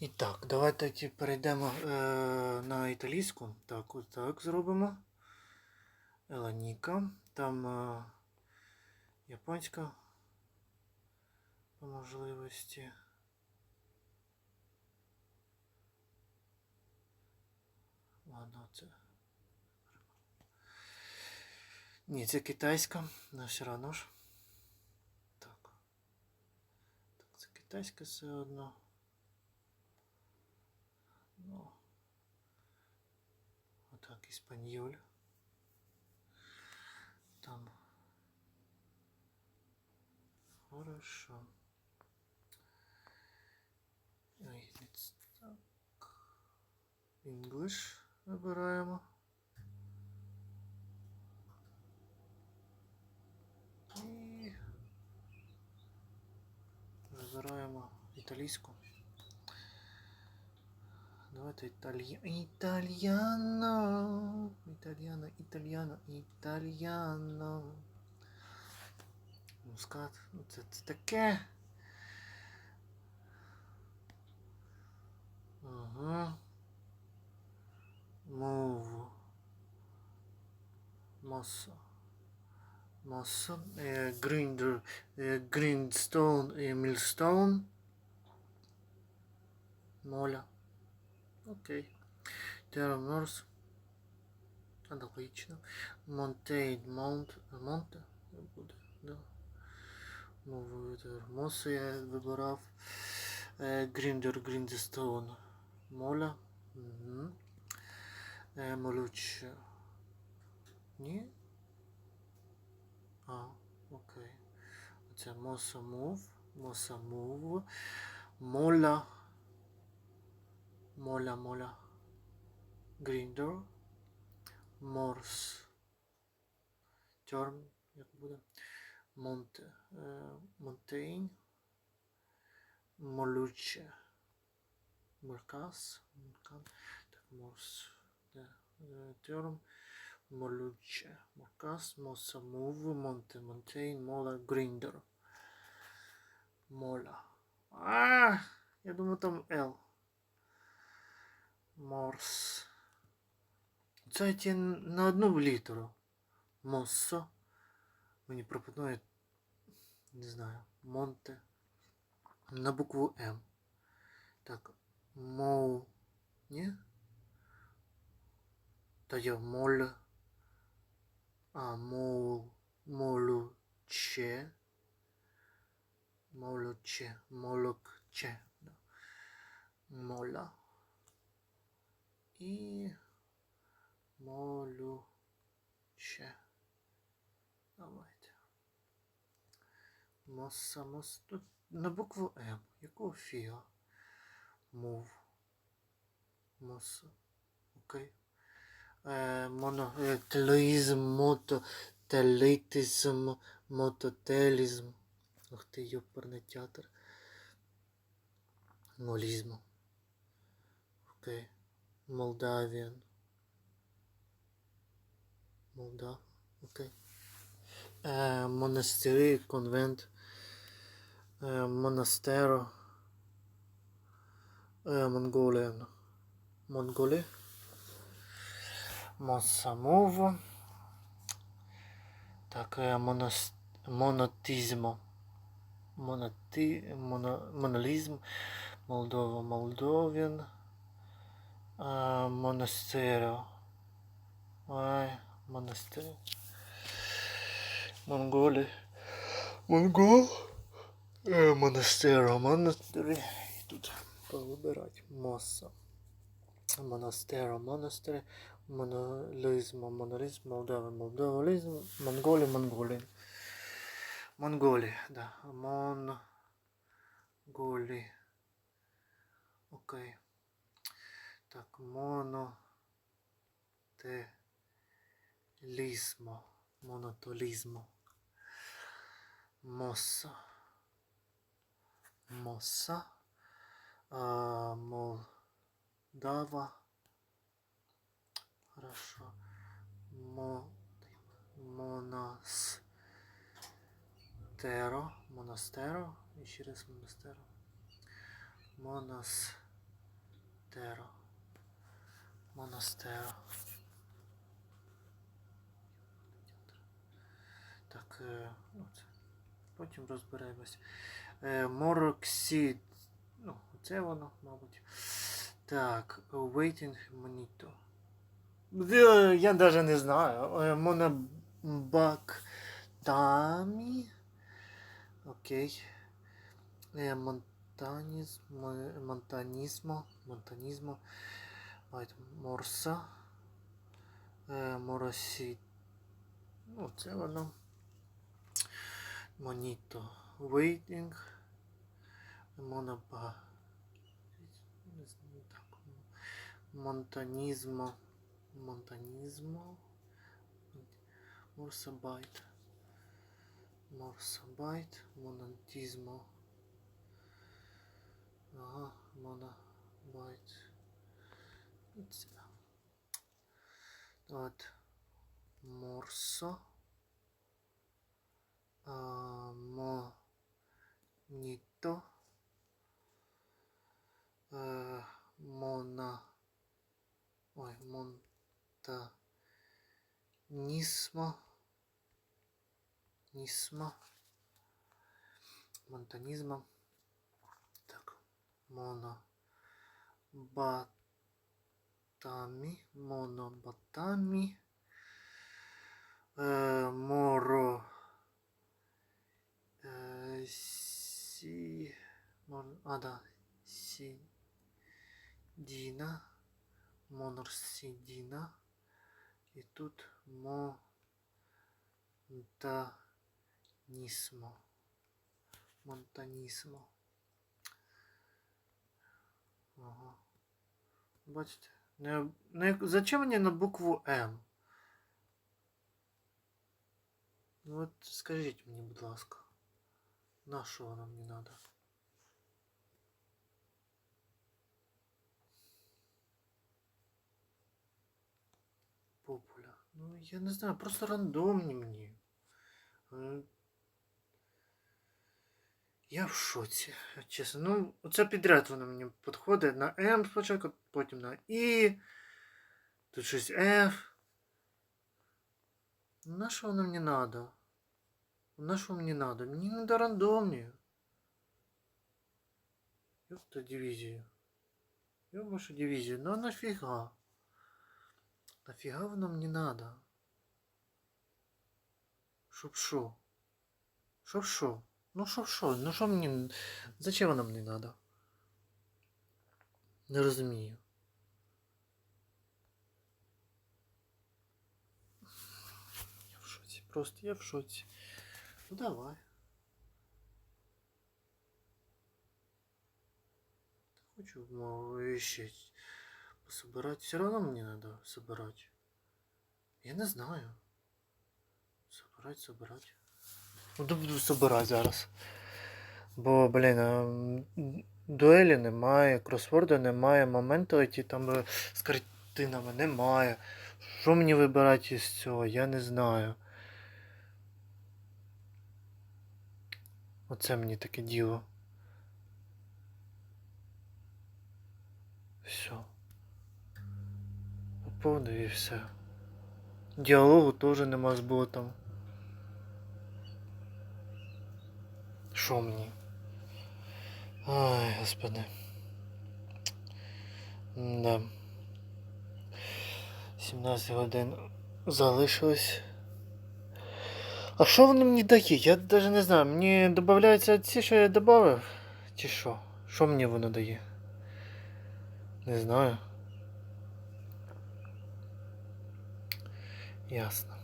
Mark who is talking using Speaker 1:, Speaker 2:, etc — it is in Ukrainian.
Speaker 1: І так, давайте перейдемо е, на італійську. Так, ось так зробимо. Еланіка. Там е, японська по можливості. Ладно, це. Ні, це китайська, але все одно ж. Так. Так, це китайська все одно. Ну. Отак, іспаньоль. Там. Хорошо. Ой, так. English вибираємо. І вибираємо італійську. Давайте італія... Італіано. Італіано, італіано, італіано. Мускат. Ну, Це, це таке. Ага. Мову. Маса. Маса. Е, Гриндер. Е, Гріндстоун і Мілстоун. Моля. Окей. Терморс. Аналогічно. Монтейн Монт. Монте. Буде, да. Мову Моса я вибирав. Е, Гріндер Гріндстоун. Моля. Угу. Е, Молюч. Ні? А, окей. Оце Моса Мув. Моса Мув. Моля. Моля, моля. Гріндер. Морс. Терм, як буде? Монте. Е, Монтейн. Молюче. Меркас. Меркан. Так, Морс. Де? Е, Терм. Молюче. Меркас. Моса Мув. Монте. Монтейн. Мола. Гріндер. Мола. А, я думаю, там Л. Морс. Це ті на одну літеру. Моссо. Мені пропонує, не знаю, Монте. На букву М. Так. Моу. Ні? Та я моль. А, мол. Молуче. Молуче. Молокче. Да. Мола. І молюче. Давайте. Моса, мос. Тут на букву М. Якого фіга? Мов. Моса. Окей. Е, моно, е, телеїзм, мото, телитизм, мототелізм. Ух ти, йоперний театр. Молізм. Окей. Молдавіан. Молдав. Окей. Е, монастири, конвент. Е, монастеро. Е, Монголіан. Монголі. Мосамово. Так, е, монас... монотизмо. Моноти... Моно... Монолізм. Молдова, Молдовін. А, монастеро. Ай, монастир. Монголи. Монгол. Е, монастеро, монастири. І тут повибирати. Моса. Монастеро, монастири. Монолізм, монолізм, Молдова, молдовалізм. Монголі, монголі. Монголі, да. Монголі. Окей. Так, монотелізмо. Монотолізмо. Моса. Моса. А, Молдава. Хорошо. Мо... Монастеро. Монастеро. І ще раз монастеро. Монас. Монастеро. Монастеро. Так, е, ну, це потім розберемось. Е, Мороксид. Ну, це воно, мабуть. Так, Waiting Monito. Е, Я навіть не знаю. Монобактамі. Окей. Е, Монтанізм, мо- монтанізмо, монтанізмо, Морса, е, Моросі, ну це воно, Моніто, Вейтінг, Моноба, Монтанізмо, Монтанізмо, Морсабайт, Морсабайт, Монантізмо, Ага, монобайт. І це. От. Морсо. А, Моніто. Е, Мона. Ой, Монта. Нісмо. Нісмо. Монтанізма. Так. Моно. Батамі. Монобатамі. Е, моро. Е, сі. Мор, а, да. Сі. Діна. Монорсідіна. І тут мо. Та. Нісмо. Монтанісмо. Ага. Бачите? Не, не, зачем мені на букву М? Ну от скажіть мені, будь ласка. На що вона мені треба? Популя. Ну, я не знаю, просто рандомні мені. Я в шоці, чесно. Ну, оце підряд воно мені підходить на М спочатку, потім на І. Тут щось F. На що воно мені надо? На що мені надо? Мені надо рандомні. Ёпта дивізію. Вашу дивізію. Ну нафіга? Нафіга воно мені надо? Щоб що? Щоб що? Ну щоб що? Ну що мені. Зачем воно мені надо? Не розумію. Я в шоці. Просто я в шоці. Ну давай. Хочу мол, еще собирать. Все равно мне надо собирать. Я не знаю. Собирать, собирать. Ну, буду собирати зараз. Бо, блін, дуелі немає, кросворду немає, моменталіті там е, з картинами немає. Що мені вибирати із цього? Я не знаю. Оце мені таке діло. Все. Поповнив і все. Діалогу теж нема з ботом. Що мені? Ай, господи. Да. 17 годин залишилось. А що воно мені дає? Я навіть не знаю. Мені додаються ці, що я додав? Чи що? Що мені воно дає? Не знаю. Ясно.